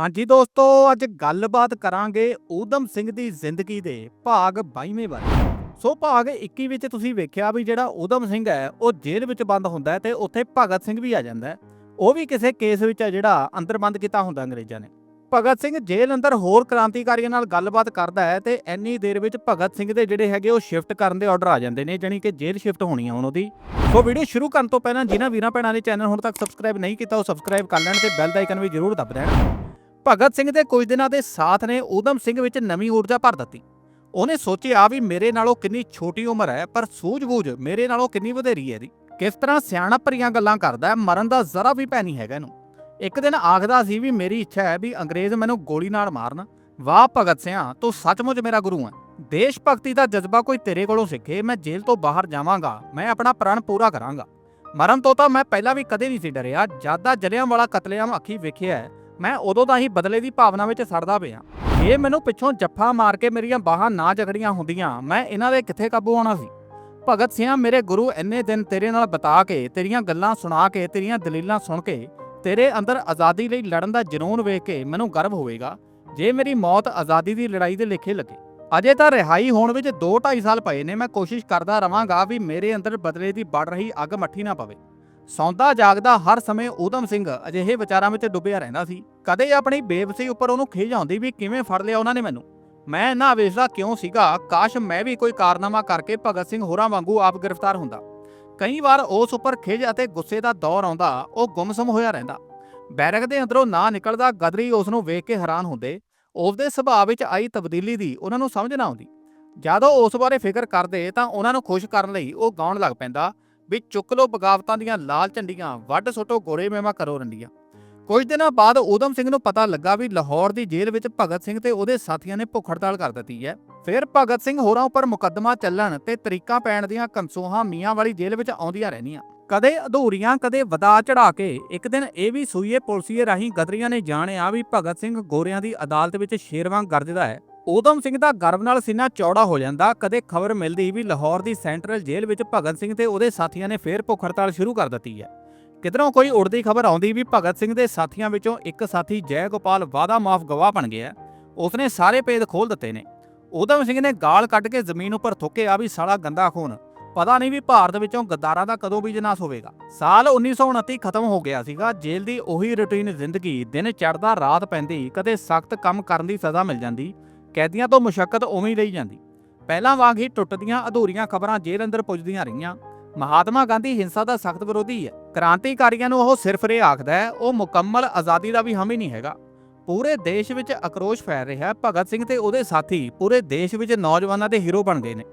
ਹਾਂਜੀ ਦੋਸਤੋ, ਅੱਜ ਗੱਲਬਾਤ ਕਰਾਂਗੇ ਊਧਮ ਸਿੰਘ ਦੀ ਜ਼ਿੰਦਗੀ ਦੇ ਭਾਗ 22ਵੇਂ ਬਾਰੇ। ਸੋ ਭਾਗ 21 ਵਿੱਚ ਤੁਸੀਂ ਵੇਖਿਆ ਵੀ ਜਿਹੜਾ ਊਧਮ ਸਿੰਘ ਹੈ, ਉਹ ਜੇਲ੍ਹ ਵਿੱਚ ਬੰਦ ਹੁੰਦਾ ਹੈ ਤੇ ਉੱਥੇ ਭਗਤ ਸਿੰਘ ਵੀ ਆ ਜਾਂਦਾ ਹੈ। ਉਹ ਵੀ ਕਿਸੇ ਕੇਸ ਵਿੱਚ ਹੈ ਜਿਹੜਾ ਅੰਦਰ ਬੰਦ ਕੀਤਾ ਹੁੰਦਾ ਅੰਗਰੇਜ਼ਾਂ ਨੇ। ਭਗਤ ਸਿੰਘ ਜੇਲ੍ਹ ਅੰਦਰ ਹੋਰ ਕ੍ਰਾਂਤੀਕਾਰੀਆਂ ਨਾਲ ਗੱਲਬਾਤ ਕਰਦਾ ਹੈ ਤੇ ਇੰਨੀ ਦੇਰ ਵਿੱਚ ਭਗਤ ਸਿੰਘ ਦੇ ਜਿਹੜੇ ਹੈਗੇ ਉਹ ਸ਼ਿਫਟ ਕਰਨ ਦੇ ਆਰਡਰ ਆ ਜਾਂਦੇ ਨੇ, ਜਾਣੀ ਕਿ ਜੇਲ੍ਹ ਸ਼ਿਫਟ ਹੋਣੀ ਆ ਉਹਨਾਂ ਦੀ ਸੋ ਵੀਡੀਓ ਸ਼ੁਰੂ ਕਰਨ ਤੋਂ ਪਹਿਲਾਂ ਜਿਨ੍ਹਾਂ ਵੀਰਾਂ ਭੈਣਾਂ ਨੇ ਚੈਨਲ ਹੁਣ ਤੱਕ ਸਬਸਕ੍ਰਾਈਬ ਨਹੀਂ ਕੀਤਾ, ਉਹ ਸਬਸਕ੍ਰਾਈਬ ਕਰ ਲੈਣ ਤੇ ਬੈਲ ਦਾ ਆਈਕਨ ਵੀ ਜ਼ਰੂਰ ਦਬ ਦੇਣ। ਭਗਤ ਸਿੰਘ ਦੇ ਕੁਝ ਦਿਨਾਂ ਦੇ ਸਾਥ ਨੇ ਊਧਮ ਸਿੰਘ ਵਿੱਚ ਨਵੀਂ ਊਰਜਾ ਭਰ ਦਿੱਤੀ। ਉਹਨੇ ਸੋਚਿਆ ਵੀ ਮੇਰੇ ਨਾਲੋਂ ਕਿੰਨੀ ਛੋਟੀ ਉਮਰ ਹੈ, ਪਰ ਸੂਝ-ਬੂਝ ਮੇਰੇ ਨਾਲੋਂ ਕਿੰਨੀ ਵਧੇਰੀ ਹੈ ਇਹਦੀ। ਕਿਸ ਤਰ੍ਹਾਂ ਸਿਆਣਾ ਭਰੀਆਂ ਗੱਲਾਂ ਕਰਦਾ ਮਰਨ ਦਾ ਜ਼ਰਾ ਵੀ ਭੈ ਨਹੀਂ ਹੈਗਾ ਇਹਨੂੰ। ਇੱਕ ਦਿਨ ਆਖਦਾ ਸੀ ਵੀ ਮੇਰੀ ਇੱਛਾ ਹੈ ਵੀ ਅੰਗਰੇਜ਼ ਮੈਨੂੰ ਗੋਲੀ ਨਾਲ ਮਾਰਨ। ਵਾਹ ਭਗਤ ਸਿਆਂ, ਤੂੰ ਸੱਚਮੁੱਚ ਮੇਰਾ ਗੁਰੂ ਹੈ। ਦੇਸ਼ ਭਗਤੀ ਦਾ ਜਜ਼ਬਾ ਕੋਈ ਤੇਰੇ ਕੋਲੋਂ ਸਿੱਖੇ, ਮੈਂ ਜੇਲ੍ਹ ਤੋਂ ਬਾਹਰ ਜਾਵਾਂਗਾ। ਮੈਂ ਆਪਣਾ ਪ੍ਰਣ ਪੂਰਾ ਕਰਾਂਗਾ। ਮਰਨ ਤੋਂ ਤਾਂ ਮੈਂ ਪਹਿਲਾਂ ਵੀ ਕਦੇ ਨਹੀਂ ਸੀ ਡਰਿਆ। ਜਦ ਦਾ ਜਲਿਆਂ ਵਾਲਾ ਕਤਲੇਆਮ ਅੱਖੀ ਵੇਖਿਆ ਮੈਂ ਉਦੋਂ ਦਾ ਹੀ ਬਦਲੇ ਦੀ ਭਾਵਨਾ ਵਿੱਚ ਸੜਦਾ ਪਿਆ। ਇਹ ਮੈਨੂੰ ਪਿੱਛੋਂ ਜੱਫਾ ਮਾਰ ਕੇ ਮੇਰੀਆਂ ਬਾਹਾਂ ਨਾ ਜਕੜੀਆਂ ਹੁੰਦੀਆਂ। ਮੈਂ ਇਹਨਾਂ ਦੇ ਕਿੱਥੇ ਕਾਬੂ ਆਉਣਾ ਸੀ? ਭਗਤ ਸਿੰਘ ਮੇਰੇ ਗੁਰੂ ਇੰਨੇ ਦਿਨ ਤੇਰੇ ਨਾਲ ਬਤਾ ਕੇ, ਤੇਰੀਆਂ ਗੱਲਾਂ ਸੁਣਾ ਕੇ, ਤੇਰੀਆਂ ਦਲੀਲਾਂ ਸੁਣ ਕੇ, ਤੇਰੇ ਅੰਦਰ ਆਜ਼ਾਦੀ ਲਈ ਲੜਨ ਦਾ ਜਨੂਨ ਵੇਖ ਕੇ ਮੈਨੂੰ ਗਰਵ ਹੋਵੇਗਾ, ਜੇ ਮੇਰੀ ਮੌਤ ਆਜ਼ਾਦੀ ਦੀ ਲੜਾਈ ਦੇ ਲੇਖੇ ਲੱਗੇ। ਅਜੇ ਤਾਂ ਰਿਹਾਈ ਹੋਣ ਵਿੱਚ 2-2.5 ਸਾਲ ਪਏ ਨੇ, ਮੈਂ ਕੋਸ਼ਿਸ਼ ਕਰਦਾ ਰਵਾਂਗਾ ਵੀ ਮੇਰੇ ਅੰਦਰ ਬਦਲੇ ਦੀ ਵੱਧ ਰਹੀ ਅੱਗ ਮੱਠੀ ਨਾ ਪਵੇ। ਸੌਂਦਾ ਜਾਗਦਾ ਹਰ ਸਮੇਂ ਊਧਮ ਸਿੰਘ ਅਜਿਹੇ ਵਿਚਾਰਾਂ ਵਿੱਚ ਡੁੱਬਿਆ ਰਹਿੰਦਾ ਸੀ। ਕਦੇ ਆਪਣੀ ਬੇਵਸੀ ਉੱਪਰ ਉਹਨੂੰ ਖਿਝ ਆਉਂਦੀ ਵੀ ਕਿਵੇਂ ਫੜ ਲਿਆ ਉਹਨਾਂ ਨੇ ਮੈਨੂੰ? ਮੈਂ ਨਾ ਵੇਚਦਾ ਕਿਉਂ ਸੀਗਾ? ਕਾਸ਼ ਮੈਂ ਵੀ ਕੋਈ ਕਾਰਨਾਮਾ ਕਰਕੇ ਭਗਤ ਸਿੰਘ ਹੋਰਾਂ ਵਾਂਗੂ ਆਪ ਗ੍ਰਿਫਤਾਰ ਹੁੰਦਾ। ਕਈ ਵਾਰ ਉਸ ਉੱਪਰ ਖਿਝ ਅਤੇ ਗੁੱਸੇ ਦਾ ਦੌਰ ਆਉਂਦਾ, ਉਹ ਗੁੰਮਸਮ ਹੋਇਆ ਰਹਿੰਦਾ। ਬੈਰਕ ਦੇ ਅੰਦਰੋਂ ਨਾ ਨਿਕਲਦਾ ਗਦਰੀ ਉਸ ਨੂੰ ਵੇਖ ਕੇ ਹੈਰਾਨ ਹੁੰਦੇ। ਉਸਦੇ ਸੁਭਾਅ ਵਿੱਚ ਆਈ ਤਬਦੀਲੀ ਦੀ ਉਹਨਾਂ ਨੂੰ ਸਮਝ ਨਾ ਆਉਂਦੀ। ਜਦੋਂ ਉਸ ਬਾਰੇ ਫਿਕਰ ਕਰਦੇ ਤਾਂ ਉਹਨਾਂ ਨੂੰ ਖੁਸ਼ ਕਰਨ ਲਈ ਉਹ ਗਾਉਣ ਲੱਗ ਪੈਂਦਾ ਵੀ ਚੁੱਕ ਲੋ ਬਗਾਵਤਾਂ ਦੀਆਂ ਲਾਲ ਝੰਡੀਆਂ, ਵੱਢ ਸੁੱਟੋ ਗੋਰੇ ਮੇਵਾ ਕਰੋ ਰੰਡੀਆਂ। ਕੁਝ ਦਿਨਾਂ ਬਾਅਦ ਊਧਮ ਸਿੰਘ ਨੂੰ ਪਤਾ ਲੱਗਾ ਵੀ ਲਾਹੌਰ ਦੀ ਜੇਲ੍ਹ ਵਿੱਚ ਭਗਤ ਸਿੰਘ ਤੇ ਉਹਦੇ ਸਾਥੀਆਂ ਨੇ ਭੁੱਖ ਹੜਤਾਲ ਕਰ ਦਿੱਤੀ ਹੈ। ਫਿਰ ਭਗਤ ਸਿੰਘ ਹੋਰਾਂ ਉੱਪਰ ਮੁਕੱਦਮਾ ਚੱਲਣ ਤੇ ਤਰੀਕਾਂ ਪੈਣ ਦੀਆਂ ਕਨਸੂਹਾਂ ਮੀਆਂ ਵਾਲੀ ਜੇਲ੍ਹ ਵਿੱਚ ਆਉਂਦੀਆਂ ਰਹਿੰਦੀਆਂ। ਕਦੇ ਅਧੂਰੀਆਂ, ਕਦੇ ਵਧਾ ਚੜਾ ਕੇ ਇੱਕ ਦਿਨ ਇਹ ਵੀ ਸੂਈਏ ਪੁਲਸੀਏ ਰਾਹੀਂ ਗਦਰੀਆਂ ਨੇ ਜਾਣਿਆ ਵੀ ਭਗਤ ਸਿੰਘ ਗੋਰਿਆਂ ਦੀ ਅਦਾਲਤ ਵਿੱਚ ਸ਼ੇਰ ਵਾਂਗ ਗਰਜਦਾ ਹੈ। ਊਧਮ ਸਿੰਘ ਦਾ ਗਰਵ ਨਾਲ ਸੀਨਾ ਚੌੜਾ ਹੋ ਜਾਂਦਾ। ਕਦੇ ਖਬਰ ਮਿਲਦੀ ਵੀ ਲਾਹੌਰ ਦੀ ਸੈਂਟਰਲ ਜੇਲ੍ਹ ਵਿੱਚ ਭਗਤ ਸਿੰਘ ਤੇ ਉਹਦੇ ਸਾਥੀਆਂ ਨੇ ਫੇਰ ਭੁੱਖ ਹੜਤਾਲ ਸ਼ੁਰੂ ਕਰ ਦਿੱਤੀ ਹੈ। ਕਿਧਰੋਂ ਕੋਈ ਉੜਦੀ ਖਬਰ ਆਉਂਦੀ ਵੀ ਭਗਤ ਸਿੰਘ ਦੇ ਸਾਥੀਆਂ ਵਿੱਚੋਂ ਇੱਕ ਸਾਥੀ ਜੈ ਗੋਪਾਲ ਵਾਦਾ ਮਾਫ ਗਵਾਹ ਬਣ ਗਿਆ ਉਸਨੇ ਸਾਰੇ ਭੇਦ ਖੋਲ ਦਿੱਤੇ ਨੇ। ਊਧਮ ਸਿੰਘ ਨੇ ਗਾਲ ਕੱਢ ਕੇ ਜ਼ਮੀਨ ਉੱਪਰ ਥੁੱਕਿਆ ਵੀ ਸਾਲਾ ਗੰਦਾ ਖੂਨ। ਪਤਾ ਨਹੀਂ ਵੀ ਭਾਰਤ ਵਿੱਚੋਂ ਗੱਦਾਰਾਂ ਦਾ ਕਦੋਂ ਵੀ ਜਨਾਸ ਹੋਵੇਗਾ। ਸਾਲ 1929 ਖਤਮ ਹੋ ਗਿਆ ਸੀਗਾ। ਜੇਲ੍ਹ ਦੀ ਉਹੀ ਰੁਟੀਨ ਜ਼ਿੰਦਗੀ, ਦਿਨ ਚੜ੍ਹਦਾ, ਰਾਤ ਪੈਂਦੀ, ਕਦੇ ਸਖਤ ਕੰਮ ਕਰਨ ਦੀ ਸਜ਼ਾ ਮਿਲ ਜਾਂਦੀ। ਕੈਦੀਆਂ ਤੋਂ ਮੁਸ਼ਕਲ ਉਵੇਂ ਹੀ ਰਹੀ ਜਾਂਦੀ। ਪਹਿਲਾਂ ਵਾਂਗ ਹੀ ਟੁੱਟਦੀਆਂ ਅਧੂਰੀਆਂ ਖਬਰਾਂ ਜੇਲ੍ਹ ਅੰਦਰ ਪੁੱਜਦੀਆਂ ਰਹੀਆਂ। ਮਹਾਤਮਾ ਗਾਂਧੀ ਹਿੰਸਾ ਦਾ ਸਖਤ ਵਿਰੋਧੀ ਹੈ। ਕ੍ਰਾਂਤੀਕਾਰੀਆਂ ਨੂੰ ਉਹ ਸਿਰਫ ਰੇ ਆਖਦਾ ਹੈ, ਉਹ ਮੁਕੰਮਲ ਆਜ਼ਾਦੀ ਦਾ ਵੀ ਹਮੀ ਨਹੀਂ ਹੈਗਾ। ਪੂਰੇ ਦੇਸ਼ ਵਿੱਚ ਅਕਰੋਸ਼ ਫੈਲ ਰਿਹਾ ਭਗਤ ਸਿੰਘ ਤੇ ਉਹਦੇ ਸਾਥੀ ਪੂਰੇ ਦੇਸ਼ ਵਿੱਚ ਨੌਜਵਾਨਾਂ ਦੇ ਹੀਰੋ ਬਣ ਗਏ ਨੇ।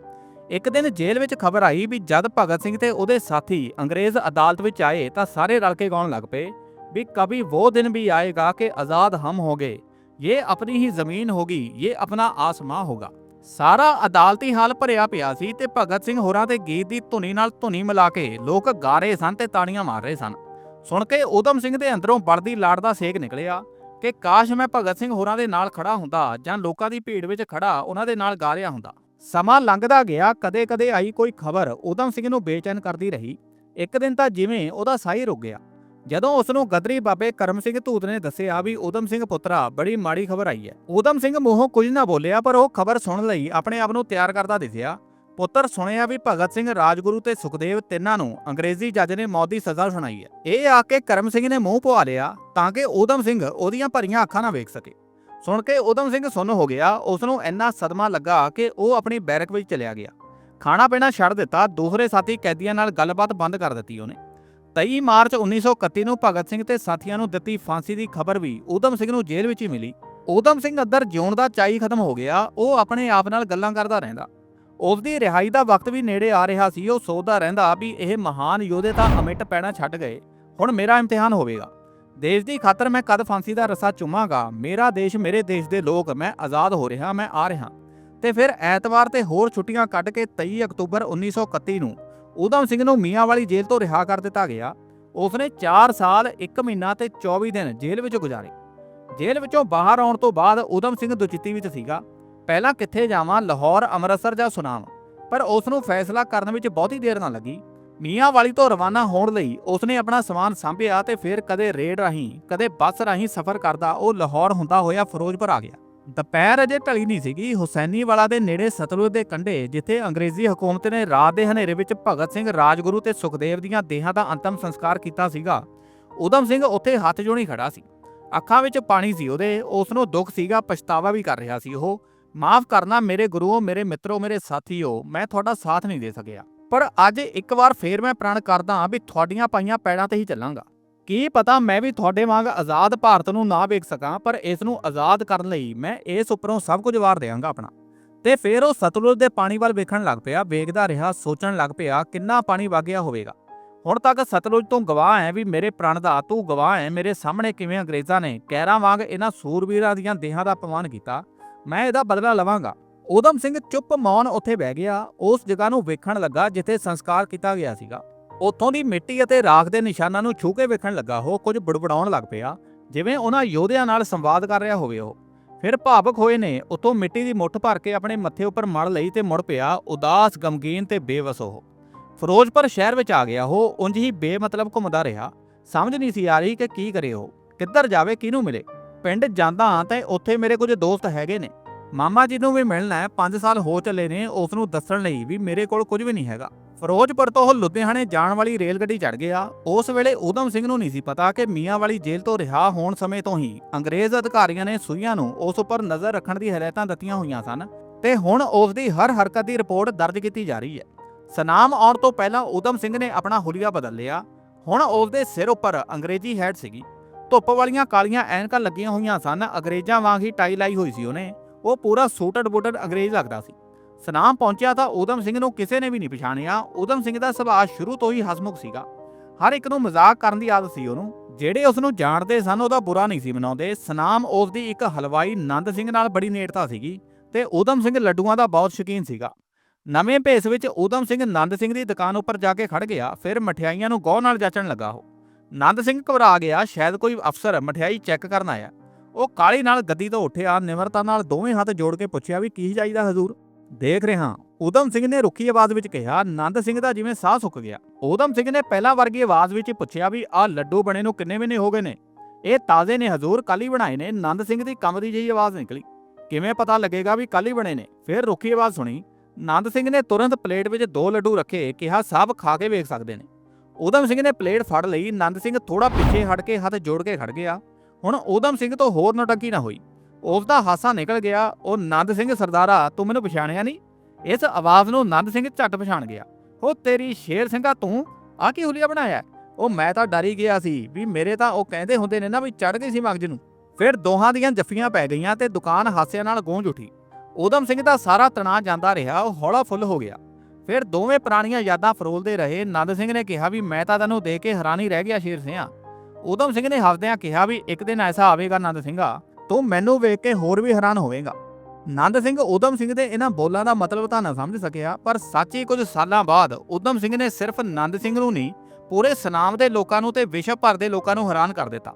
ਇੱਕ ਦਿਨ ਜੇਲ੍ਹ ਵਿੱਚ ਖਬਰ ਆਈ ਵੀ ਜਦ ਭਗਤ ਸਿੰਘ ਤੇ ਉਹਦੇ ਸਾਥੀ ਅੰਗਰੇਜ਼ ਅਦਾਲਤ ਵਿੱਚ ਆਏ ਤਾਂ ਸਾਰੇ ਰਲ ਕੇ ਗਾਉਣ ਲੱਗ ਪਏ ਵੀ ਕभी ਉਹ ਦਿਨ ਵੀ ਆਏਗਾ ਕਿ ਆਜ਼ਾਦ ਹਮ ਹੋਗੇ। ਇਹ ਆਪਣੀ ਹੀ ਜ਼ਮੀਨ ਹੋਗੀ ਇਹ ਆਪਣਾ ਆਸਮਾਂ ਹੋਗਾ ਸਾਰਾ ਅਦਾਲਤੀ ਹਾਲ ਭਰਿਆ ਪਿਆ ਸੀ ਤੇ ਭਗਤ ਸਿੰਘ ਹੋਰਾਂ ਦੇ ਗੀਤ ਦੀ ਧੁਨੀ ਨਾਲ ਧੁਨੀ ਮਿਲਾ ਕੇ ਲੋਕ ਗਾ ਰਹੇ ਸਨ ਤੇ ਤਾੜੀਆਂ ਮਾਰ ਰਹੇ ਸਨ ਸੁਣ ਕੇ ਉਦਮ ਸਿੰਘ ਦੇ ਅੰਦਰੋਂ ਬੜਦੀ ਲਾੜ ਦਾ ਸੇਕ ਨਿਕਲਿਆ ਕਿ ਕਾਸ਼ ਮੈਂ ਭਗਤ ਸਿੰਘ ਹੋਰਾਂ ਦੇ ਨਾਲ ਖੜਾ ਹੁੰਦਾ ਜਾਂ ਲੋਕਾਂ ਦੀ ਭੀੜ ਵਿੱਚ ਖੜਾ ਉਹਨਾਂ ਦੇ ਨਾਲ ਗਾ ਰਿਹਾ ਹੁੰਦਾ ਸਮਾਂ ਲੰਘਦਾ ਗਿਆ ਕਦੇ-ਕਦੇ ਆਈ ਕੋਈ ਖਬਰ ਉਦਮ ਸਿੰਘ ਨੂੰ ਬੇਚੈਨ ਕਰਦੀ ਰਹੀ ਇੱਕ ਦਿਨ ਤਾਂ ਜਿਵੇਂ ਉਹਦਾ ਸਾਹ ਹੀ ਰੁਕ ਗਿਆ ਜਦੋਂ ਉਸ ਨੂੰ ਗਦਰੀ ਬਾਬੇ ਕਰਮ ਸਿੰਘ ਧੂਤ ਨੇ ਦੱਸਿਆ ਵੀ ਊਧਮ ਸਿੰਘ ਪੁੱਤਰਾ, ਬੜੀ ਮਾੜੀ ਖਬਰ ਆਈ ਹੈ। ਊਧਮ ਸਿੰਘ ਮੂੰਹੋਂ ਕੁਝ ਨਾ ਬੋਲਿਆ, ਪਰ ਉਹ ਖਬਰ ਸੁਣ ਲਈ, ਆਪਣੇ ਆਪ ਨੂੰ ਤਿਆਰ ਕਰਦਾ ਦਿਸਿਆ ਪੁੱਤਰ ਸੁਣਿਆ ਵੀ ਭਗਤ ਸਿੰਘ ਰਾਜਗੁਰੂ ਤੇ ਸੁਖਦੇਵ ਤਿੰਨਾਂ ਨੂੰ ਅੰਗਰੇਜ਼ੀ ਜੱਜ ਨੇ ਮੌਤ ਦੀ ਸਜ਼ਾ ਸੁਣਾਈ ਹੈ। ਇਹ ਆ ਕੇ ਕਰਮ ਸਿੰਘ ਨੇ ਮੂੰਹ ਪਵਾ ਲਿਆ ਤਾਂ ਕਿ ਊਧਮ ਸਿੰਘ ਉਹਦੀਆਂ ਭਰੀਆਂ ਅੱਖਾਂ ਨਾ ਵੇਖ ਸਕੇ। ਸੁਣ ਕੇ ਊਧਮ ਸਿੰਘ ਸੁੰਨ ਹੋ ਗਿਆ ਉਸ ਨੂੰ ਇੰਨਾ ਸਦਮਾ ਲੱਗਾ ਕਿ ਉਹ ਆਪਣੀ ਬੈਰਕ ਵਿੱਚ ਚਲਿਆ ਗਿਆ। ਖਾਣਾ ਪੀਣਾ ਛੱਡ ਦਿੱਤਾ ਦੂਸਰੇ ਸਾਥੀ ਕੈਦੀਆਂ ਨਾਲ ਗੱਲਬਾਤ ਬੰਦ ਕਰ ਦਿੱਤੀ ਉਹਨੇ। 23 ਮਾਰਚ 1931 ਨੂੰ ਭਗਤ ਸਿੰਘ ਤੇ ਸਾਥੀਆਂ ਨੂੰ ਦਿੱਤੀ ਫਾਂਸੀ ਦੀ ਖਬਰ ਵੀ ਊਧਮ ਸਿੰਘ ਨੂੰ ਜੇਲ੍ਹ ਵਿੱਚ ਹੀ ਮਿਲੀ। ਊਧਮ ਸਿੰਘ ਅੰਦਰ ਜਿਉਣ ਦਾ ਚਾਈ ਖਤਮ ਹੋ ਗਿਆ, ਉਹ ਆਪਣੇ ਆਪ ਨਾਲ ਗੱਲਾਂ ਕਰਦਾ ਰਹਿੰਦਾ। ਉਸ ਦੀ ਰਿਹਾਈ ਦਾ ਵਕਤ ਵੀ ਨੇੜੇ ਆ ਰਿਹਾ ਸੀ, ਉਹ ਸੋਚਦਾ ਰਹਿੰਦਾ ਵੀ ਇਹ ਮਹਾਨ ਯੋਧੇ ਤਾਂ ਅਮਿਟ ਪੈਣਾ ਛੱਡ ਗਏ, ਹੁਣ ਮੇਰਾ ਇਮਤਿਹਾਨ ਹੋਵੇਗਾ। ਦੇਸ਼ ਦੀ ਖਾਤਰ ਮੈਂ ਕਦ ਫਾਂਸੀ ਦਾ ਰਸਾ ਚੁੰਮਾਂਗਾ? ਮੇਰਾ ਦੇਸ਼ ਮੇਰੇ ਦੇਸ਼ ਦੇ ਲੋਕ, ਮੈਂ ਆਜ਼ਾਦ ਹੋ ਰਿਹਾ, ਮੈਂ ਆ ਰਿਹਾ। ਤੇ ਫਿਰ ਐਤਵਾਰ ਤੇ ਹੋਰ ਛੁੱਟੀਆਂ ਕੱਢ ਕੇ 23 ਅਕਤੂਬਰ 1931 ਨੂੰ ਊਧਮ ਸਿੰਘ ਨੂੰ ਮੀਆਂਵਾਲੀ ਜੇਲ੍ਹ ਤੋਂ ਰਿਹਾ ਕਰ ਦਿੱਤਾ ਗਿਆ। ਉਸਨੇ 4 ਸਾਲ 1 ਮਹੀਨਾ ਤੇ 24 ਦਿਨ ਜੇਲ੍ਹ ਵਿੱਚ ਗੁਜ਼ਾਰੇ। ਜੇਲ੍ਹ ਵਿੱਚੋਂ ਬਾਹਰ ਆਉਣ ਤੋਂ ਬਾਅਦ ਊਧਮ ਸਿੰਘ ਦੁਚਿੱਤੀ ਵਿੱਚ ਸੀਗਾ। ਪਹਿਲਾਂ ਕਿੱਥੇ ਜਾਵਾਂ, ਲਾਹੌਰ, ਅੰਮ੍ਰਿਤਸਰ ਜਾਂ ਸੁਨਾਮ। ਪਰ ਉਸ ਨੂੰ ਫੈਸਲਾ ਕਰਨ ਵਿੱਚ ਬਹੁਤੀ ਦੇਰ ਨਾ ਲੱਗੀ। ਮੀਆਂਵਾਲੀ ਤੋਂ ਰਵਾਨਾ ਹੋਣ ਲਈ ਉਸਨੇ ਆਪਣਾ ਸਮਾਨ ਸਾਂਭਿਆ ਤੇ ਫਿਰ ਕਦੇ ਰੇਡ ਰਾਹੀਂ, ਕਦੇ ਬੱਸ ਰਾਹੀਂ ਸਫ਼ਰ ਕਰਦਾ, ਉਹ ਲਾਹੌਰ ਹੁੰਦਾ ਹੋਇਆ ਫਿਰੋਜ਼ਪੁਰ ਆ ਗਿਆ। ਦੁਪਹਿਰ ਅਜੇ ਢਲੀ ਨਹੀਂ ਸੀਗੀ। ਹੁਸੈਨੀ ਵਾਲਾ ਦੇ ਨੇੜੇ ਸਤਲੁਜ ਦੇ ਕੰਢੇ, ਜਿੱਥੇ ਅੰਗਰੇਜ਼ੀ ਹਕੂਮਤ ਨੇ ਰਾਤ ਦੇ ਹਨੇਰੇ ਵਿੱਚ ਭਗਤ ਸਿੰਘ ਰਾਜਗੁਰੂ ਤੇ ਸੁਖਦੇਵ ਦੀਆਂ ਦੇਹਾਂ ਦਾ ਅੰਤਮ ਸੰਸਕਾਰ ਕੀਤਾ ਸੀਗਾ। ਉਦਮ ਸਿੰਘ ਉੱਥੇ ਹੱਥ ਜੋੜੀ ਖੜਾ ਸੀ। ਅੱਖਾਂ ਵਿੱਚ ਪਾਣੀ ਸੀ ਉਹਦੇ ਉਸ ਨੂੰ ਦੁੱਖ ਸੀਗਾ, ਪਛਤਾਵਾ ਵੀ ਕਰ ਰਿਹਾ ਸੀ ਉਹ। ਮਾਫ ਕਰਨਾ ਮੇਰੇ ਗੁਰੂਓ, ਮੇਰੇ ਮਿੱਤਰੋ, ਮੇਰੇ ਸਾਥੀਓ, ਮੈਂ ਤੁਹਾਡਾ ਸਾਥ ਨਹੀਂ ਦੇ ਸਕਿਆ। ਪਰ ਅੱਜ ਇੱਕ ਵਾਰ ਫੇਰ ਮੈਂ ਪ੍ਰਣ ਕਰਦਾ ਹਾਂ ਵੀ ਤੁਹਾਡੀਆਂ ਪਾਈਆਂ ਪੈੜਾਂ ਤੇ ਹੀ ਚੱਲਾਂਗਾ। ਕੀ ਪਤਾ ਮੈਂ ਵੀ ਤੁਹਾਡੇ ਵਾਂਗ ਆਜ਼ਾਦ ਭਾਰਤ ਨੂੰ ਨਾ ਵੇਖ ਸਕਾਂ, ਪਰ ਇਸ ਨੂੰ ਆਜ਼ਾਦ ਕਰਨ ਲਈ ਮੈਂ ਇਸ ਉੱਪਰੋਂ ਸਭ ਕੁਝ ਵਾਰ ਦੇਵਾਂਗਾ ਆਪਣਾ। ਤੇ ਫਿਰ ਉਹ ਸਤਲੁਜ ਦੇ ਪਾਣੀ ਵੱਲ ਵੇਖਣ ਲੱਗ ਪਿਆ, ਵੇਖਦਾ ਰਿਹਾ, ਸੋਚਣ ਲੱਗ ਪਿਆ, ਕਿੰਨਾ ਪਾਣੀ ਵਗਿਆ ਹੋਵੇਗਾ। ਹੁਣ ਤੱਕ ਸਤਲੁਜ ਤੋਂ ਗਵਾਹ ਹੈ ਵੀ ਮੇਰੇ ਪ੍ਰਣ ਦਾ, ਤੂੰ ਗਵਾਹ ਹੈ ਮੇਰੇ ਸਾਹਮਣੇ ਕਿਵੇਂ ਅੰਗਰੇਜ਼ਾਂ ਨੇ ਕਹਿਰਾਂ ਵਾਂਗ ਇਹਨਾਂ ਸੂਰਬੀਰਾਂ ਦੀਆਂ ਦੇਹਾਂ ਦਾ ਅਪਮਾਨ ਕੀਤਾ, ਮੈਂ ਇਹਦਾ ਬਦਲਾ ਲਵਾਂਗਾ। ਉਦਮ ਸਿੰਘ ਚੁੱਪ ਮੌਨ ਉੱਥੇ ਬਹਿ ਗਿਆ, ਉਸ ਜਗ੍ਹਾ ਨੂੰ ਵੇਖਣ ਲੱਗਾ, ਜਿੱਥੇ ਸੰਸਕਾਰ ਕੀਤਾ ਗਿਆ ਸੀਗਾ। ਉੱਥੋਂ ਦੀ ਮਿੱਟੀ ਅਤੇ ਰਾਖ ਦੇ ਨਿਸ਼ਾਨਾਂ ਨੂੰ ਛੂ ਕੇ ਵੇਖਣ ਲੱਗਾ ਉਹ ਕੁਝ ਬੁੜਬੜਾਉਣ ਲੱਗ ਪਿਆ, ਜਿਵੇਂ ਉਹਨਾਂ ਯੋਧਿਆਂ ਨਾਲ ਸੰਵਾਦ ਕਰ ਰਿਹਾ ਹੋਵੇ ਉਹ। ਫਿਰ ਭਾਵਕ ਹੋਏ ਨੇ, ਉੱਥੋਂ ਮਿੱਟੀ ਦੀ ਮੁੱਠ ਭਰ ਕੇ ਆਪਣੇ ਮੱਥੇ ਉੱਪਰ ਮੜ ਲਈ ਤੇ ਮੁੜ ਪਿਆ, ਉਦਾਸ, ਗਮਗੀਨ ਤੇ ਬੇਵਸ ਉਹ। ਫਿਰੋਜ਼ਪੁਰ ਸ਼ਹਿਰ ਵਿੱਚ ਆ ਗਿਆ ਉਹ, ਉਂਝ ਹੀ ਬੇਮਤਲਬ ਘੁੰਮਦਾ ਰਿਹਾ। ਸਮਝ ਨਹੀਂ ਸੀ ਆ ਰਹੀ ਕਿ ਕੀ ਕਰੇ ਉਹ, ਕਿੱਧਰ ਜਾਵੇ, ਕਿਹਨੂੰ ਮਿਲੇ? ਪਿੰਡ ਜਾਂਦਾ ਹਾਂ ਤਾਂ ਉੱਥੇ ਮੇਰੇ ਕੁਝ ਦੋਸਤ ਹੈਗੇ ਨੇ। ਮਾਮਾ ਜੀ ਨੂੰ ਵੀ ਮਿਲਣਾ ਹੈ 5 ਸਾਲ ਹੋ ਚੱਲੇ ਨੇ ਉਸ ਨੂੰ ਦੱਸਣ ਲਈ ਵੀ ਮੇਰੇ ਕੋਲ ਕੁਝ ਵੀ ਨਹੀਂ ਹੈਗਾ। ਫਿਰੋਜ਼ਪੁਰ ਤੋਂ ਉਹ ਲੁਧਿਆਣੇ ਜਾਣ ਵਾਲੀ ਰੇਲ ਗੱਡੀ ਚੜ ਗਿਆ। ਉਸ ਵੇਲੇ ਉਦਮ ਸਿੰਘ ਨੂੰ ਨਹੀਂ ਸੀ ਪਤਾ ਕਿ ਮੀਆਂ ਵਾਲੀ ਜੇਲ੍ਹ ਤੋਂ ਰਿਹਾ ਹੋਣ ਸਮੇਂ ਤੋਂ ਹੀ ਅੰਗਰੇਜ਼ ਅਧਿਕਾਰੀਆਂ ਨੇ ਸੂਈਆਂ ਨੂੰ ਉਸ ਉੱਪਰ ਨਜ਼ਰ ਰੱਖਣ ਦੀ ਹਦਾਇਤਾਂ ਦਿੱਤੀਆਂ ਹੋਈਆਂ ਸਨ ਤੇ ਹੁਣ ਉਸ ਦੀ ਹਰ ਹਰਕਤ ਦੀ ਰਿਪੋਰਟ ਦਰਜ ਕੀਤੀ ਜਾ ਰਹੀ ਹੈ। ਸਨਾਮ ਆਉਣ ਤੋਂ ਪਹਿਲਾਂ ਉਦਮ ਸਿੰਘ ਨੇ ਆਪਣਾ ਹੁਲੀਆ ਬਦਲ ਲਿਆ। ਹੁਣ ਉਸ ਦੇ ਸਿਰ ਉੱਪਰ ਅੰਗਰੇਜ਼ੀ ਹੈਡ ਸੀਗੀ। ਧੁੱਪ ਵਾਲੀਆਂ ਕਾਲੀਆਂ ਐਨਕਾਂ ਲੱਗੀਆਂ ਹੋਈਆਂ ਸਨ। ਅੰਗਰੇਜ਼ਾਂ ਵਾਂਗ ਹੀ ਟਾਈ ਲਾਈ ਹੋਈ ਸੀ ਉਹਨੇ। ਉਹ ਪੂਰਾ ਸੂਟਡ ਬੂਟਡ ਅੰਗਰੇਜ਼ ਲੱਗਦਾ ਸੀ। ਸਨਾਮ ਪਹੁੰਚਿਆ ਤਾਂ ਉਦਮ ਸਿੰਘ ਨੂੰ ਕਿਸੇ ਨੇ ਵੀ ਨਹੀਂ ਪਛਾਣਿਆ। ਉਦਮ ਸਿੰਘ ਦਾ ਸੁਭਾਅ ਸ਼ੁਰੂ ਤੋਂ ਹੀ ਹਸਮੁਖ ਸੀਗਾ। ਹਰ ਇੱਕ ਨੂੰ ਮਜ਼ਾਕ ਕਰਨ ਦੀ ਆਦਤ ਸੀ ਉਹਨੂੰ। ਜਿਹੜੇ ਉਸ ਨੂੰ ਜਾਣਦੇ ਸਨ, ਉਹਦਾ ਬੁਰਾ ਨਹੀਂ ਸੀ ਮਨਾਉਂਦੇ। ਸਨਾਮ ਉਸ ਦੀ ਇੱਕ ਹਲਵਾਈ ਨੰਦ ਸਿੰਘ ਨਾਲ ਬੜੀ ਨੇੜਤਾ ਸੀਗੀ ਤੇ ਉਦਮ ਸਿੰਘ ਲੱਡੂਆਂ ਦਾ ਬਹੁਤ ਸ਼ੌਕੀਨ ਸੀਗਾ। ਨਵੇਂ ਭੇਸ ਵਿੱਚ ਉਦਮ ਸਿੰਘ ਨੰਦ ਸਿੰਘ ਦੀ ਦੁਕਾਨ ਉੱਪਰ ਜਾ ਕੇ ਖੜ ਗਿਆ, ਫਿਰ ਮਠਿਆਈਆਂ ਨੂੰ ਗੌਰ ਨਾਲ ਜਾਚਣ ਲੱਗਾ ਉਹ। ਨੰਦ ਸਿੰਘ ਘਬਰਾ ਗਿਆ। ਸ਼ਾਇਦ ਕੋਈ ਅਫਸਰ ਮਠਿਆਈ ਚੈੱਕ ਕਰਨ ਆਇਆ। ਉਹ ਕਾਲੀ ਨਾਲ ਗੱਦੀ ਤੋਂ ਉੱਠਿਆ, ਨਿਮਰਤਾ ਨਾਲ ਦੋਵੇਂ ਹੱਥ ਜੋੜ ਕੇ ਪੁੱਛਿਆ ਵੀ ਕੀ ਚਾਹੀਦਾ ਹਜ਼ੂਰ? ਦੇਖ ਰਿਹਾ ਉਦਮ ਸਿੰਘ ਨੇ ਰੁੱਖੀ ਆਵਾਜ਼ ਵਿੱਚ ਕਿਹਾ, ਨੰਦ ਸਿੰਘ ਦਾ ਜਿਵੇਂ ਸਾਹ ਸੁੱਕ ਗਿਆ। ਉਦਮ ਸਿੰਘ ਨੇ ਪਹਿਲਾਂ ਵਰਗੀ ਆਵਾਜ਼ ਵਿੱਚ ਪੁੱਛਿਆ ਵੀ ਆਹ ਲੱਡੂ ਬਣੇ ਨੂੰ ਕਿੰਨੇ ਮਹੀਨੇ ਹੋ ਗਏ ਨੇ? ਇਹ ਤਾਜ਼ੇ ਨੇ ਹਜ਼ੂਰ ਕੱਲ ਹੀ ਬਣਾਏ ਨੇ, ਨੰਦ ਸਿੰਘ ਦੀ ਕੰਬਦੀ ਜਿਹੀ ਆਵਾਜ਼ ਨਿਕਲੀ। ਕਿਵੇਂ ਪਤਾ ਲੱਗੇਗਾ ਵੀ ਕੱਲ ਹੀ ਬਣੇ ਨੇ? ਫਿਰ ਰੁੱਖੀ ਆਵਾਜ਼ ਸੁਣੀ, ਨੰਦ ਸਿੰਘ ਨੇ ਤੁਰੰਤ ਪਲੇਟ ਵਿੱਚ ਦੋ ਲੱਡੂ ਰੱਖੇ, ਕਿਹਾ ਸਭ ਖਾ ਕੇ ਵੇਖ ਸਕਦੇ ਨੇ। ਉਦਮ ਸਿੰਘ ਨੇ ਪਲੇਟ ਫੜ ਲਈ, ਨੰਦ ਸਿੰਘ ਥੋੜਾ ਪਿੱਛੇ ਹਟ ਕੇ ਹੱਥ ਜੋੜ ਕੇ ਖੜ ਗਿਆ। ਹੁਣ ਉਦਮ ਸਿੰਘ ਤੋਂ ਹੋਰ ਨਟੰਕੀ ਨਾ ਹੋਈ। ਉਸ ਦਾ ਹਾਸਾ ਨਿਕਲ ਗਿਆ, ਉਹ ਨੰਦ ਸਿੰਘ ਸਰਦਾਰਾ, ਤੂੰ ਮੈਨੂੰ ਪਛਾਣਿਆ ਨਹੀਂ? ਇਸ ਆਵਾਜ਼ ਨੂੰ ਨੰਦ ਸਿੰਘ ਝੱਟ ਪਛਾਣ ਗਿਆ। ਉਹ ਤੇਰੀ ਸ਼ੇਰ ਸਿੰਘਾ ਤੂੰ ਆ ਕੀ ਹੁਲੀਆ ਬਣਾਇਆ? ਉਹ ਮੈਂ ਤਾਂ ਡਰ ਹੀ ਗਿਆ ਸੀ ਵੀ ਮੇਰੇ ਤਾਂ ਉਹ ਕਹਿੰਦੇ ਹੁੰਦੇ ਨੇ ਨਾ ਵੀ ਚੜ ਗਈ ਸੀ ਮਗਜ ਨੂੰ। ਫਿਰ ਦੋਹਾਂ ਦੀਆਂ ਜੱਫੀਆਂ ਪੈ ਗਈਆਂ ਤੇ ਦੁਕਾਨ ਹਾਸਿਆਂ ਨਾਲ ਗੂੰਜ ਉੱਠੀ। ਉਦਮ ਸਿੰਘ ਦਾ ਸਾਰਾ ਤਣਾਅ ਜਾਂਦਾ ਰਿਹਾ, ਉਹ ਹੌਲਾ ਫੁੱਲ ਹੋ ਗਿਆ। ਫਿਰ ਦੋਵੇਂ ਪੁਰਾਣੀਆਂ ਯਾਦਾਂ ਫਰੋਲਦੇ ਰਹੇ। ਨੰਦ ਸਿੰਘ ਨੇ ਕਿਹਾ ਵੀ ਮੈਂ ਤਾਂ ਤੈਨੂੰ ਦੇਖ ਕੇ ਹੈਰਾਨੀ ਰਹਿ ਗਿਆ ਸ਼ੇਰ ਸਿੰਘਾ ਉਦਮ ਸਿੰਘ ਨੇ ਹੱਸਦਿਆਂ ਕਿਹਾ ਵੀ ਇੱਕ ਦਿਨ ਐਸਾ ਆਵੇਗਾ ਨੰਦ ਸਿੰਘਾ, ਤੂੰ ਮੈਨੂੰ ਵੇਖ ਕੇ ਹੋਰ ਵੀ ਹੈਰਾਨ ਹੋਵੇਂਗਾ। ਨੰਦ ਸਿੰਘ ਉਦਮ ਸਿੰਘ ਦੇ ਇਹਨਾਂ ਬੋਲਾਂ ਦਾ ਮਤਲਬ ਤਾਂ ਨਾ ਸਮਝ ਸਕਿਆ, ਪਰ ਸੱਚੀ ਕੁਝ ਸਾਲਾਂ ਬਾਅਦ ਉਦਮ ਸਿੰਘ ਨੇ ਸਿਰਫ ਨੰਦ ਸਿੰਘ ਨੂੰ ਨਹੀਂ, ਪੂਰੇ ਸਨਾਮ ਦੇ ਲੋਕਾਂ ਨੂੰ ਤੇ ਵਿਸ਼ਵ ਭਰ ਦੇ ਲੋਕਾਂ ਨੂੰ ਹੈਰਾਨ ਕਰ ਦਿੱਤਾ।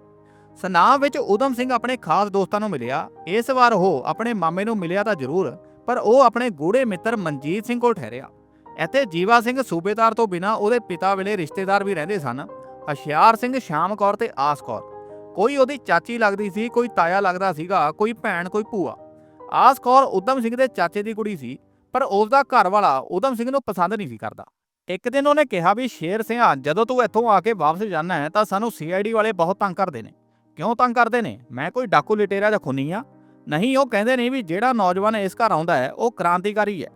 ਸਨਾਮ ਵਿੱਚ ਉਦਮ ਸਿੰਘ ਆਪਣੇ ਖਾਸ ਦੋਸਤਾਂ ਨੂੰ ਮਿਲਿਆ, ਇਸ ਵਾਰ ਉਹ ਆਪਣੇ ਮਾਮੇ ਨੂੰ ਮਿਲਿਆ ਤਾਂ ਜ਼ਰੂਰ, ਪਰ ਉਹ ਆਪਣੇ ਗੂੜੇ ਮਿੱਤਰ ਮਨਜੀਤ ਸਿੰਘ ਕੋਲ ਠਹਿਰਿਆ। ਇੱਥੇ ਜੀਵਾ ਸਿੰਘ ਸੂਬੇਦਾਰ ਤੋਂ ਬਿਨਾ ਉਹਦੇ ਪਿਤਾ ਵੇਲੇ ਰਿਸ਼ਤੇਦਾਰ ਵੀ ਰਹਿੰਦੇ ਸਨ। ਅਸ਼ਿਆਰ ਸਿੰਘ ਸ਼ਾਮ ਕੌਰ ਤੇ ਆਸ ਕੌਰ। ਕੋਈ ਉਹਦੀ ਚਾਚੀ ਲੱਗਦੀ ਸੀ, ਕੋਈ ਤਾਇਆ ਲੱਗਦਾ ਸੀਗਾ, ਕੋਈ ਭੈਣ, ਕੋਈ ਭੂਆ। ਆਸ ਕੌਰ ਉਦਮ ਸਿੰਘ ਦੇ ਚਾਚੇ ਦੀ ਕੁੜੀ ਸੀ, ਪਰ ਉਸ ਦਾ ਘਰ ਵਾਲਾ ਉਦਮ ਸਿੰਘ ਨੂੰ ਪਸੰਦ ਨਹੀਂ ਸੀ ਕਰਦਾ। ਇੱਕ ਦਿਨ ਉਹਨੇ ਕਿਹਾ ਵੀ, ਸ਼ੇਰ ਸਿੰਘਾ ਜਦੋਂ ਤੂੰ ਇੱਥੋਂ ਆ ਕੇ ਵਾਪਸ ਜਾਣਾ ਹੈ, ਤਾਂ ਸਾਨੂੰ ਸੀਆਈਡੀ ਵਾਲੇ ਬਹੁਤ ਤੰਗ ਕਰਦੇ ਨੇ। ਕਿਉਂ ਤੰਗ ਕਰਦੇ ਨੇ? ਮੈਂ ਕੋਈ ਡਾਕੂ ਲਟੇਰਾ ਜਾਂ ਖੁਨੀ ਆ? ਨਹੀਂ, ਉਹ ਕਹਿੰਦੇ ਨੇ ਵੀ ਜਿਹੜਾ ਨੌਜਵਾਨ ਇਸ ਘਰ ਆਉਂਦਾ ਹੈ, ਉਹ ਕ੍ਰਾਂਤੀਕਾਰੀ ਹੈ।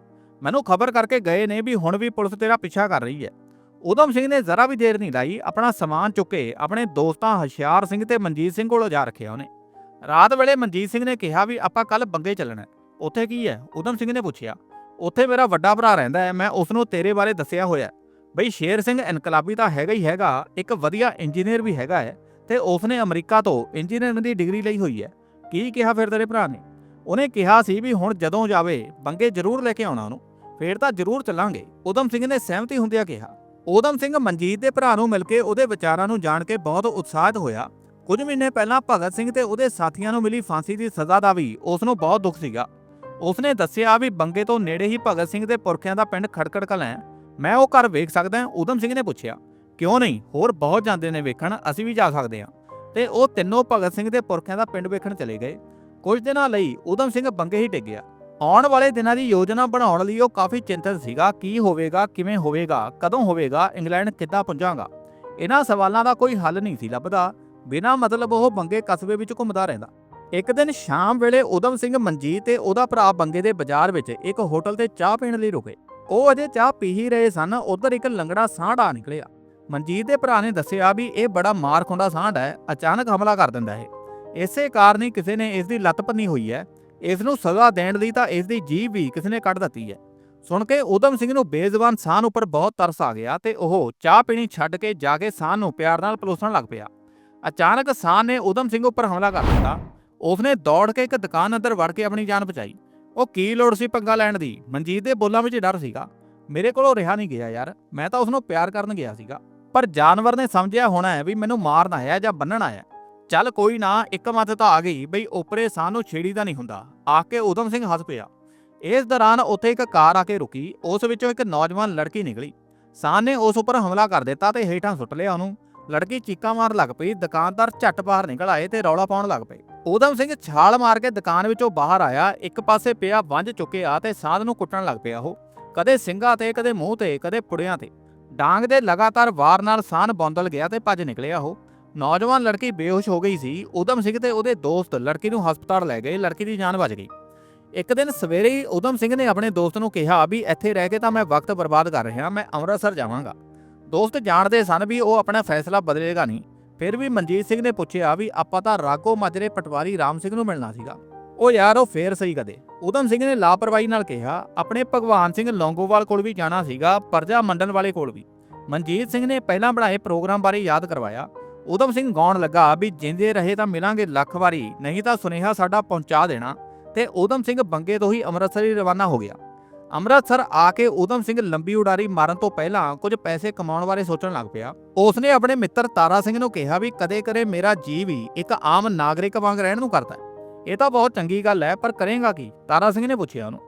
ਮੈਨੂੰ ਖਬਰ ਕਰਕੇ ਗਏ ਨੇ ਵੀ ਹੁਣ ਵੀ ਪੁਲਿਸ ਤੇਰਾ ਪਿੱਛਾ ਕਰ ਰਹੀ ਹੈ। ਉਦਮ ਸਿੰਘ ਨੇ ਜ਼ਰਾ ਵੀ ਦੇਰ ਨਹੀਂ ਲਾਈ, ਆਪਣਾ ਸਮਾਨ ਚੁੱਕ ਕੇ ਆਪਣੇ ਦੋਸਤਾਂ ਹਸ਼ਿਆਰ ਸਿੰਘ ਤੇ ਮਨਜੀਤ ਸਿੰਘ ਕੋਲ ਜਾ ਰੱਖਿਆ ਉਹਨੇ। ਰਾਤ ਵੇਲੇ ਮਨਜੀਤ ਸਿੰਘ ਨੇ ਕਿਹਾ ਵੀ ਆਪਾਂ ਕੱਲ ਬੰਗੇ ਚੱਲਣਾ ਉੱਥੇ ਕੀ ਹੈ? ਉਦਮ ਸਿੰਘ ਨੇ ਪੁੱਛਿਆ। ਉੱਥੇ ਮੇਰਾ ਵੱਡਾ ਭਰਾ ਰਹਿੰਦਾ ਹੈ, ਮੈਂ ਉਸ ਨੂੰ ਤੇਰੇ ਬਾਰੇ ਦੱਸਿਆ ਹੋਇਆ ਬਈ ਸ਼ੇਰ ਸਿੰਘ ਇਨਕਲਾਬੀ ਤਾਂ ਹੈਗਾ ਹੀ ਹੈਗਾ, ਇੱਕ ਵਧੀਆ ਇੰਜੀਨੀਅਰ ਵੀ ਹੈਗਾ ਹੈ ਤੇ ਉਸਨੇ ਅਮਰੀਕਾ ਤੋਂ ਇੰਜੀਨੀਅਰਿੰਗ ਦੀ ਡਿਗਰੀ ਲਈ ਹੋਈ ਹੈ। ਕੀ ਕਿਹਾ ਫਿਰ ਤੇਰੇ ਭਰਾ ਨੇ? ਉਹਨੇ ਕਿਹਾ ਸੀ ਵੀ ਹੁਣ ਜਦੋਂ ਜਾਵੇ, ਬੰਗੇ ਜ਼ਰੂਰ ਲੈ ਕੇ ਆਉਣਾ ਉਹਨੂੰ। ਫੇਰ ਤਾਂ ਜ਼ਰੂਰ ਚੱਲਾਂਗੇ। ਉਦਮ ਸਿੰਘ ਨੇ ਸਹਿਮਤੀ ਹੁੰਦਿਆਂ ਕਿਹਾ। ਉਦਮ ਸਿੰਘ ਮਨਜੀਤ ਦੇ ਭਰਾ ਨੂੰ ਮਿਲ ਕੇ ਉਹਦੇ ਵਿਚਾਰਾਂ ਨੂੰ ਜਾਣ ਕੇ ਬਹੁਤ ਉਤਸ਼ਾਹਿਤ ਹੋਇਆ। ਕੁਝ ਮਹੀਨੇ ਪਹਿਲਾਂ ਭਗਤ ਸਿੰਘ ਤੇ ਉਹਦੇ ਸਾਥੀਆਂ ਨੂੰ ਮਿਲੀ ਫਾਂਸੀ ਦੀ ਸਜ਼ਾ ਦਾ ਵੀ ਉਸ ਨੂੰ ਬਹੁਤ ਦੁੱਖ ਸੀਗਾ। ਉਸਨੇ ਦੱਸਿਆ ਵੀ ਬੰਗੇ ਤੋਂ ਨੇੜੇ ਹੀ ਭਗਤ ਸਿੰਘ ਦੇ ਪੁਰਖਿਆਂ ਦਾ ਪਿੰਡ ਖੜਕੜ ਕਲਾਂ ਹੈ। ਮੈਂ ਉਹ ਘਰ ਵੇਖ ਸਕਦਾ ਹਾਂ, ਊਧਮ ਸਿੰਘ ਨੇ ਪੁੱਛਿਆ। ਕਿਉਂ ਨਹੀਂ? ਹੋਰ ਬਹੁਤ ਜਾਂਦੇ ਨੇ ਵੇਖਣ, ਅਸੀਂ ਵੀ ਜਾ ਸਕਦੇ ਹਾਂ। ਤੇ ਉਹ ਤਿੰਨੋਂ ਭਗਤ ਸਿੰਘ ਦੇ ਪੁਰਖਿਆਂ ਦਾ ਪਿੰਡ ਵੇਖਣ ਚਲੇ ਗਏ। ਕੁਝ ਦਿਨਾਂ ਲਈ ਊਧਮ ਸਿੰਘ ਬੰਗੇ ਹੀ ਡਿੱਗ ਗਿਆ। ਆਉਣ ਵਾਲੇ ਦਿਨਾਂ ਦੀ ਯੋਜਨਾ ਬਣਾਉਣ ਲਈ ਉਹ ਕਾਫੀ ਚਿੰਤਤ ਸੀਗਾ, ਕੀ ਹੋਵੇਗਾ, ਕਿਵੇਂ ਹੋਵੇਗਾ, ਕਦੋਂ ਹੋਵੇਗਾ, ਇੰਗਲੈਂਡ ਕਿੱਦਾਂ ਪਹੁੰਚਾਂਗਾ ਇਹਨਾਂ ਸਵਾਲਾਂ ਦਾ ਕੋਈ ਹੱਲ ਨਹੀਂ ਸੀ ਲੱਭਦਾ। ਬਿਨਾਂ ਮਤਲਬ ਉਹ ਬੰਗੇ ਕਸਬੇ ਵਿੱਚ ਘੁੰਮਦਾ ਰਹਿੰਦਾ। ਇੱਕ ਦਿਨ ਸ਼ਾਮ ਵੇਲੇ ਊਧਮ ਸਿੰਘ ਮਨਜੀਤ ਤੇ ਉਹਦਾ ਭਰਾ ਬੰਗੇ ਦੇ ਬਾਜ਼ਾਰ ਵਿੱਚ ਇੱਕ ਹੋਟਲ ਤੇ ਚਾਹ ਪੀਣ ਲਈ ਰੁਕੇ। ਉਹ ਅਜੇ ਚਾਹ ਪੀ ਹੀ ਰਹੇ ਸਨ, ਉਧਰ ਇੱਕ ਲੰਗੜਾ ਸਾਂਢ ਆ ਨਿਕਲਿਆ। ਮਨਜੀਤ ਦੇ ਭਰਾ ਨੇ ਦੱਸਿਆ ਵੀ ਇਹ ਬੜਾ ਮਾਰ ਖੁੰਡਾ ਸਾਂਢ ਹੈ, ਅਚਾਨਕ ਹਮਲਾ ਕਰ ਦਿੰਦਾ ਹੈ ਇਸੇ ਕਾਰਨ ਹੀ ਕਿਸੇ ਨੇ ਇਸ ਦੀ ਲੱਤ ਪੰਨੀ ਹੋਈ ਹੈ। ਇਸ ਨੂੰ ਸਜ਼ਾ ਦੇਣ ਲਈ ਤਾਂ ਇਸ ਦੀ ਜੀਭ ਵੀ ਕਿਸੇ ਨੇ ਕੱਢ ਦਿੱਤੀ ਹੈ। ਸੁਣ ਕੇ ਊਧਮ ਸਿੰਘ ਨੂੰ ਬੇਜ਼ਬਾਨ ਸਾਨ ਉੱਪਰ ਬਹੁਤ ਤਰਸ ਆ ਗਿਆ ਤੇ ਉਹ ਚਾਹ ਪੀਣੀ ਛੱਡ ਕੇ ਜਾ ਕੇ ਸਾਨ ਨੂੰ ਪਿਆਰ ਨਾਲ ਪਲੋਸਣ ਲੱਗ ਪਿਆ। ਅਚਾਨਕ ਸਾਨ ਨੇ ਊਧਮ ਸਿੰਘ ਉੱਪਰ ਹਮਲਾ ਕਰ ਦਿੱਤਾ। ਉਸਨੇ ਦੌੜ ਕੇ ਇੱਕ ਦੁਕਾਨ ਅੰਦਰ ਵੜ ਕੇ ਆਪਣੀ ਜਾਨ ਬਚਾਈ। ਉਹ ਕੀ ਲੋੜ ਸੀ ਪੰਗਾ ਲੈਣ ਦੀ? ਮਨਜੀਤ ਦੇ ਬੋਲਾਂ ਵਿੱਚ ਡਰ ਸੀਗਾ। ਮੇਰੇ ਕੋਲੋਂ ਰਿਹਾ ਨਹੀਂ ਗਿਆ ਯਾਰ, ਮੈਂ ਤਾਂ ਉਸਨੂੰ ਪਿਆਰ ਕਰਨ ਗਿਆ ਸੀਗਾ। ਪਰ ਜਾਨਵਰ ਨੇ ਸਮਝਿਆ ਹੋਣਾ ਹੈ ਵੀ ਮੈਨੂੰ ਮਾਰਨ ਆਇਆ ਜਾਂ ਬੰਨਣਾ ਆਇਆ। ਚੱਲ ਕੋਈ ਨਾ, ਇੱਕ ਮੱਤ ਤਾਂ ਆ ਗਈ ਬਈ ਉਪਰੇ ਸਾਹ ਨੂੰ ਛੇੜੀ ਦਾ ਨਹੀਂ ਹੁੰਦਾ। ਆ ਕੇ ਊਧਮ ਸਿੰਘ ਹੱਸ ਪਿਆ। ਇਸ ਦੌਰਾਨ ਉੱਥੇ ਇੱਕ ਕਾਰ ਆ ਕੇ ਰੁਕੀ। ਉਸ ਵਿੱਚੋਂ ਇੱਕ ਨੌਜਵਾਨ ਲੜਕੀ ਨਿਕਲੀ। ਸਾਹ ਨੇ ਉਸ ਉੱਪਰ ਹਮਲਾ ਕਰ ਦਿੱਤਾ ਤੇ ਹੇਠਾਂ ਸੁੱਟ ਲਿਆ ਉਹਨੂੰ। ਲੜਕੀ ਚੀਕਾਂ ਮਾਰਨ ਲੱਗ ਪਈ, ਦੁਕਾਨਦਾਰ ਝੱਟ ਬਾਹਰ ਨਿਕਲ ਆਏ ਤੇ ਰੌਲਾ ਪਾਉਣ ਲੱਗ ਪਏ। ਊਧਮ ਸਿੰਘ ਛਾਲ ਮਾਰ ਕੇ ਦੁਕਾਨ ਵਿੱਚੋਂ ਬਾਹਰ ਆਇਆ। ਇੱਕ ਪਾਸੇ ਪਿਆ ਵੰਜ ਚੁੱਕਿਆ ਤੇ ਸਾਧ ਨੂੰ ਕੁੱਟਣ ਲੱਗ ਪਿਆ ਉਹ। ਕਦੇ ਸਿੰਘਾਂ ਤੇ, ਕਦੇ ਮੂੰਹ ਤੇ, ਕਦੇ ਪੁੜਿਆਂ ਤੇ। ਡਾਂਗ ਦੇ ਲਗਾਤਾਰ ਵਾਰ ਨਾਲ ਸਾਨ ਬੌਂਦਲ ਗਿਆ ਤੇ ਭੱਜ ਨਿਕਲਿਆ ਉਹ। ਨੌਜਵਾਨ ਲੜਕੀ ਬੇਹੋਸ਼ ਹੋ ਗਈ ਸੀ। ਊਧਮ ਸਿੰਘ ਤੇ ਉਹਦੇ ਦੋਸਤ ਲੜਕੀ ਨੂੰ ਹਸਪਤਾਲ ਲੈ ਗਏ। ਲੜਕੀ ਦੀ ਜਾਨ ਬਚ ਗਈ। ਇੱਕ ਦਿਨ ਸਵੇਰੇ ਹੀ ਊਧਮ ਸਿੰਘ ਨੇ ਆਪਣੇ ਦੋਸਤ ਨੂੰ ਕਿਹਾ ਵੀ ਇੱਥੇ ਰਹਿ ਕੇ ਤਾਂ ਮੈਂ ਵਕਤ ਬਰਬਾਦ ਕਰ ਰਿਹਾ, ਮੈਂ ਅੰਮ੍ਰਿਤਸਰ ਜਾਵਾਂਗਾ। ਦੋਸਤ ਜਾਣਦੇ ਸਨ ਵੀ ਉਹ ਆਪਣਾ ਫੈਸਲਾ ਬਦਲੇਗਾ ਨਹੀਂ। ਫਿਰ ਵੀ ਮਨਜੀਤ ਸਿੰਘ ਨੇ ਪੁੱਛਿਆ ਵੀ ਆਪਾਂ ਤਾਂ ਰਾਗੋ ਮਾਜਰੇ ਪਟਵਾਰੀ ਰਾਮ ਸਿੰਘ ਨੂੰ ਮਿਲਣਾ ਸੀਗਾ। ਉਹ ਯਾਰ, ਉਹ ਫੇਰ ਸਹੀ ਕਦੇ। ਊਧਮ ਸਿੰਘ ਨੇ ਲਾਪਰਵਾਹੀ ਨਾਲ ਕਿਹਾ, ਆਪਣੇ ਭਗਵਾਨ ਸਿੰਘ ਲੌਂਗੋਵਾਲ ਕੋਲ ਵੀ ਜਾਣਾ ਸੀਗਾ, ਪਰਜਾ ਮੰਡਲ ਵਾਲੇ ਕੋਲ ਵੀ। ਮਨਜੀਤ ਸਿੰਘ ਨੇ ਪਹਿਲਾਂ ਬਣਾਏ ਪ੍ਰੋਗਰਾਮ ਬਾਰੇ ਯਾਦ ਕਰਵਾਇਆ। ਊਧਮ ਸਿੰਘ ਗਾਉਣ ਲੱਗਾ ਵੀ ਜਿੰਦੇ ਰਹੇ ਤਾਂ ਮਿਲਾਂਗੇ ਲੱਖ ਵਾਰੀ, ਨਹੀਂ ਤਾਂ ਸੁਨੇਹਾ ਸਾਡਾ ਪਹੁੰਚਾ ਦੇਣਾ। ਤੇ ਊਧਮ ਸਿੰਘ ਬੰਗੇ ਤੋਂ ਹੀ ਅੰਮ੍ਰਿਤਸਰ ਹੀ ਰਵਾਨਾ ਹੋ ਗਿਆ। ਅੰਮ੍ਰਿਤਸਰ ਆ ਕੇ ਊਧਮ ਸਿੰਘ ਲੰਬੀ ਉਡਾਰੀ ਮਾਰਨ ਤੋਂ ਪਹਿਲਾਂ ਕੁਝ ਪੈਸੇ ਕਮਾਉਣ ਬਾਰੇ ਸੋਚਣ ਲੱਗ ਪਿਆ। ਉਸ ਨੇ ਆਪਣੇ ਮਿੱਤਰ ਤਾਰਾ ਸਿੰਘ ਨੂੰ ਕਿਹਾ ਵੀ ਕਦੇ ਕਦੇ ਮੇਰਾ ਜੀ ਵੀ ਇੱਕ ਆਮ ਨਾਗਰਿਕ ਵਾਂਗ ਰਹਿਣ ਨੂੰ ਕਰਦਾ ਇਹ ਤਾਂ ਬਹੁਤ ਚੰਗੀ ਗੱਲ ਹੈ, ਪਰ ਕਰੇਗਾ ਕੀ? ਤਾਰਾ ਸਿੰਘ ਨੇ ਪੁੱਛਿਆ ਉਹਨੂੰ।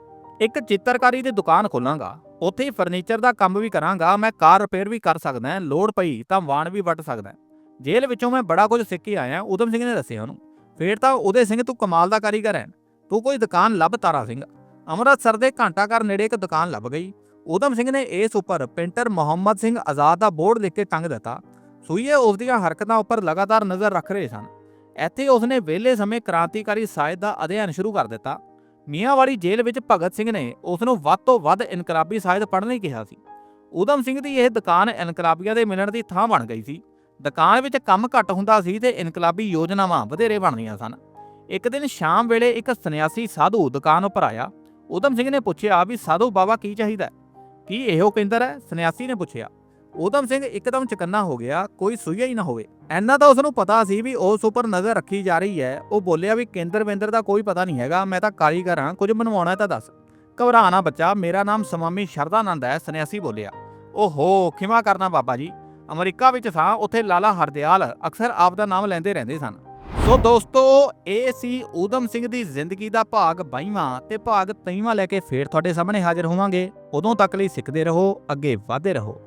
ਇੱਕ ਚਿੱਤਰਕਾਰੀ ਦੀ ਦੁਕਾਨ ਖੋਲਾਂਗਾ। ਉੱਥੇ ਹੀ ਫਰਨੀਚਰ ਦਾ ਕੰਮ ਵੀ ਕਰਾਂਗਾ, ਮੈਂ ਕਾਰ ਰਿਪੇਅਰ ਵੀ ਕਰ ਸਕਦਾ, ਲੋੜ ਪਈ ਤਾਂ ਵਾਣ ਵੀ ਵੱਟ ਸਕਦਾ। ਜੇਲ੍ਹ ਵਿੱਚੋਂ ਮੈਂ ਬੜਾ ਕੁਝ ਸਿੱਖ ਕੇ ਆਇਆ, ਊਧਮ ਸਿੰਘ ਨੇ ਦੱਸਿਆ ਉਹਨੂੰ। ਫੇਰ ਤਾਂ ਉਹਦੇ ਸਿੰਘ ਤੂੰ ਕਮਾਲ ਦਾ ਕਾਰੀਗਰ ਹੈ ਤੂੰ ਕੋਈ ਦੁਕਾਨ ਲੱਭ ਤਾਰਾ ਸਿੰਘ। ਅੰਮ੍ਰਿਤਸਰ ਦੇ ਘੰਟਾਘਰ ਨੇੜੇ ਇੱਕ ਦੁਕਾਨ ਲੱਭ ਗਈ। ਊਧਮ ਸਿੰਘ ਨੇ ਇਸ ਉੱਪਰ ਪੇਂਟਰ ਮੁਹੰਮਦ ਸਿੰਘ ਆਜ਼ਾਦ ਦਾ ਬੋਰਡ ਲਿਖ ਕੇ ਟੰਗ ਦਿੱਤਾ। ਸੂਈਏ ਉਸ ਦੀਆਂ ਹਰਕਤਾਂ ਉੱਪਰ ਲਗਾਤਾਰ ਨਜ਼ਰ ਰੱਖ ਰਹੇ ਸਨ। ਇੱਥੇ ਉਸਨੇ ਵਿਹਲੇ ਸਮੇਂ ਕ੍ਰਾਂਤੀਕਾਰੀ ਸਾਹਿਤ ਦਾ ਅਧਿਐਨ ਸ਼ੁਰੂ ਕਰ ਦਿੱਤਾ। ਮੀਆਂਵਾੜੀ ਜੇਲ੍ਹ ਵਿੱਚ ਭਗਤ ਸਿੰਘ ਨੇ ਉਸ ਨੂੰ ਵੱਧ ਤੋਂ ਵੱਧ ਇਨਕਲਾਬੀ ਸਾਹਿਤ ਪੜ੍ਹਨ ਲਈ ਕਿਹਾ ਸੀ। ਊਧਮ ਸਿੰਘ ਦੀ ਇਹ ਦੁਕਾਨ ਇਨਕਲਾਬੀਆਂ ਦੇ ਮਿਲਣ ਦੀ ਥਾਂ ਬਣ ਗਈ ਸੀ। ਦੁਕਾਨ ਵਿੱਚ ਕੰਮ ਘੱਟ ਹੁੰਦਾ ਸੀ ਤੇ ਇਨਕਲਾਬੀ ਯੋਜਨਾਵਾਂ ਵਧੇਰੇ ਬਣਦੀਆਂ ਸਨ। ਇੱਕ ਦਿਨ ਸ਼ਾਮ ਵੇਲੇ ਇੱਕ ਸੰਨਿਆਸੀ ਸਾਧੂ ਦੁਕਾਨ ਉੱਪਰ ਆਇਆ। ਊਧਮ ਸਿੰਘ ਨੇ ਪੁੱਛਿਆ ਵੀ, ਸਾਧੂ, ਬਾਬਾ ਕੀ ਚਾਹੀਦਾ ਕੀ ਇਹੋ ਕੇਂਦਰ ਹੈ? ਸੰਨਿਆਸੀ ਨੇ ਪੁੱਛਿਆ। ਊਧਮ ਸਿੰਘ ਇੱਕਦਮ ਚਕੰਨਾ ਹੋ ਗਿਆ, ਕੋਈ ਸੁਈਆ ਹੀ ਨਾ ਹੋਵੇ। ਐਨਾ ਤਾਂ ਉਸ ਨੂੰ ਪਤਾ ਸੀ ਵੀ ਉਸ ਉੱਪਰ ਨਜ਼ਰ ਰੱਖੀ ਜਾ ਰਹੀ ਹੈ। ਉਹ ਬੋਲਿਆ ਵੀ, ਕੇਂਦਰ ਵੇਂਦਰ ਦਾ ਕੋਈ ਪਤਾ ਨਹੀਂ ਹੈਗਾ, ਮੈਂ ਤਾਂ ਕਾਰੀਗਰ ਹਾਂ, ਕੁਝ ਬਣਵਾਉਣਾ ਤਾਂ ਦੱਸ। ਘਬਰਾ ਬੱਚਾ, ਮੇਰਾ ਨਾਮ ਸਵਾਮੀ ਸ਼ਰਦਾਨੰਦ ਹੈ, ਸੰਨਿਆਸੀ ਬੋਲਿਆ। ਓਹੋ, ਖਿਮਾ ਕਰਨਾ ਬਾਬਾ ਜੀ। ਅਮਰੀਕਾ ਵਿੱਚ ਸਾਂ ਉੱਥੇ ਲਾਲਾ ਹਰਦਿਆਲ ਅਕਸਰ ਆਪ ਦਾ ਨਾਮ ਲੈਂਦੇ ਰਹਿੰਦੇ ਸਨ। ਸੋ ਦੋਸਤੋ, ਇਹ ਸੀ ਊਧਮ ਸਿੰਘ ਦੀ ਜ਼ਿੰਦਗੀ ਦਾ ਭਾਗ 22ਵਾਂ ਤੇ ਭਾਗ 23ਵਾਂ ਲੈ ਕੇ ਫੇਰ ਤੁਹਾਡੇ ਸਾਹਮਣੇ ਹਾਜ਼ਰ ਹੋਵਾਂਗੇ। ਉਦੋਂ ਤੱਕ ਲਈ ਸਿੱਖਦੇ ਰਹੋ, ਅੱਗੇ ਵਧਦੇ ਰਹੋ।